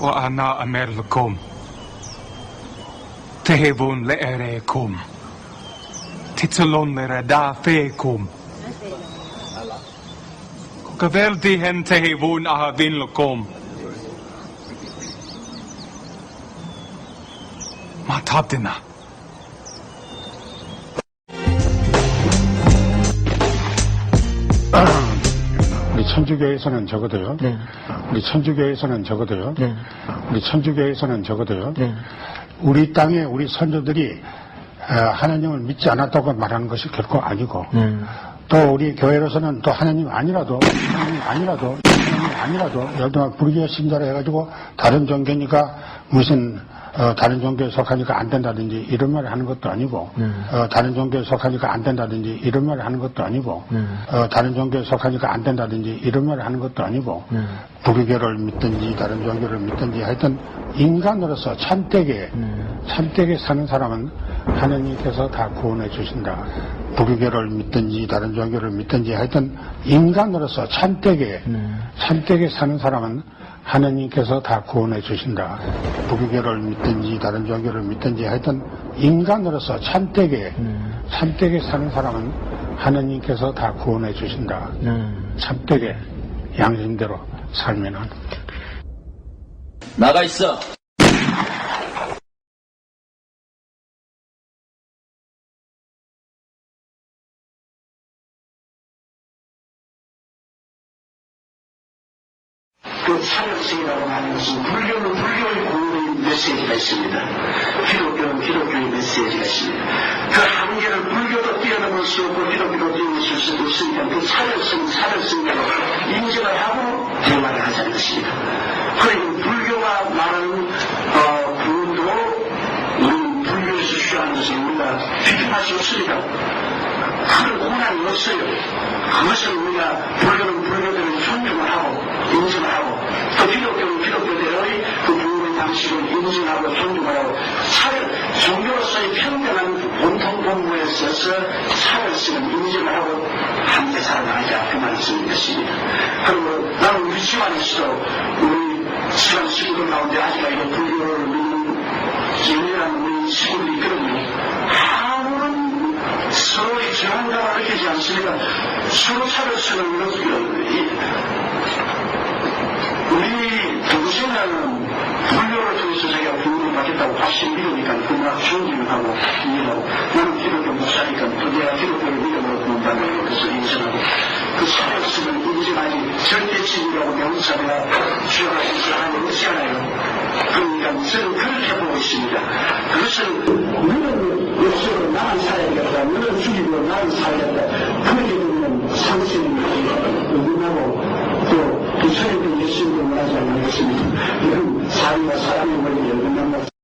وأنا أمر لكم. تهبون لأريكم. تتلون لردافيكم. كفردهم تهبون أهدين لكم. ما تابدنا 우리 천주교에서는 적어도요. 네. 우리 천주교에서는 적어도요. 네. 우리 천주교에서는 적어도요. 네. 우리 땅에 우리 선조들이 어, 하나님을 믿지 않았다고 말하는 것이 결코 아니고 네. 또 우리 교회로서는 또 하나님 아니라도 하나님 아니라도 하나님 아니라도 예를 들면 불교 신자라 해가지고 다른 종교니까 무슨 어, 다른 종교에 속하니까 안 된다든지 이런 말을 하는 것도 아니고 어, 다른 종교에 속하니까 안 된다든지 이런 말을 하는 것도 아니고 어, 다른 종교에 속하니까 안 된다든지 이런 말을 하는 것도 아니고 불교를 믿든지 다른 종교를 믿든지 하여튼 인간으로서 참되게 참되게 사는 사람은 하나님께서 다 구원해 주신다. 불교를 믿든지 다른 종교를 믿든지 하여튼 인간으로서 참되게 참되게 사는 사람은 하나님께서 다 구원해 주신다. 불교를 믿든지 다른 종교를 믿든지 하여튼 인간으로서 참되게 참되게 사는 사람은 하나님께서 다 구원해 주신다. 네. 참되게 양심대로 살면은 나가 있어. 그 차별성이라고 하는 것은 불교는 불교의 공의 메시지가 있습니다. 기독교는 기독교의 메시지가 있습니다. 그 한계를 불교도 뛰어넘을 수 없고 기독교도 뛰어넘을 수 없으니까 그 차별성, 차별성대로 인정을 하고 대화를 하자는 것입니다. 그리고 불교가 말하는 어, 구원도 우리 불교에서 주장하는 것을 우리가 비판할 수 없습니다. 그런 고난이 없어요. 그것을 우리가 불교는 불교대로 존중을 하고 인정을 하고 또 기독교대로의 그 부흥의 방식을 인정하고 존중을 하고 차별, 종교로서의 평등한 공통 본부에 있어서 차별성을 인정을 하고 함께 살아가자 그 말씀인 것입니다. 그리고 나는 우리 집안에서도 우리 집안 식구들 가운데 아직까지도 불교를 믿는 예민한 우리 식구들이 있거든요. 아무런 서로의 정한다고 느끼지 않습니까? 서로 차별성을 이루어주고 우리 동생은 불교를 통해서 자기가 부흥을 받겠다고 확실히 믿으니까 그날 존중을 하고 이해하고 나는 기독교 목사니까 또 내가 기독교를 믿음으로 본다는 것을 인정하고 그 차별성을 인정하지 절대적이라고 명사가 주어가지고 하는 것이 않아요. 그러니까 저는 그렇게 보고 있습니다. 그것은 너는 역사로 나만 살아야겠다. 너는 죽이고 나는 살아야겠다. 그렇게 되면 상승이 의문하고 말하지 않는 것입니다. 이건 사람과 사람의 원리에 의문한 것.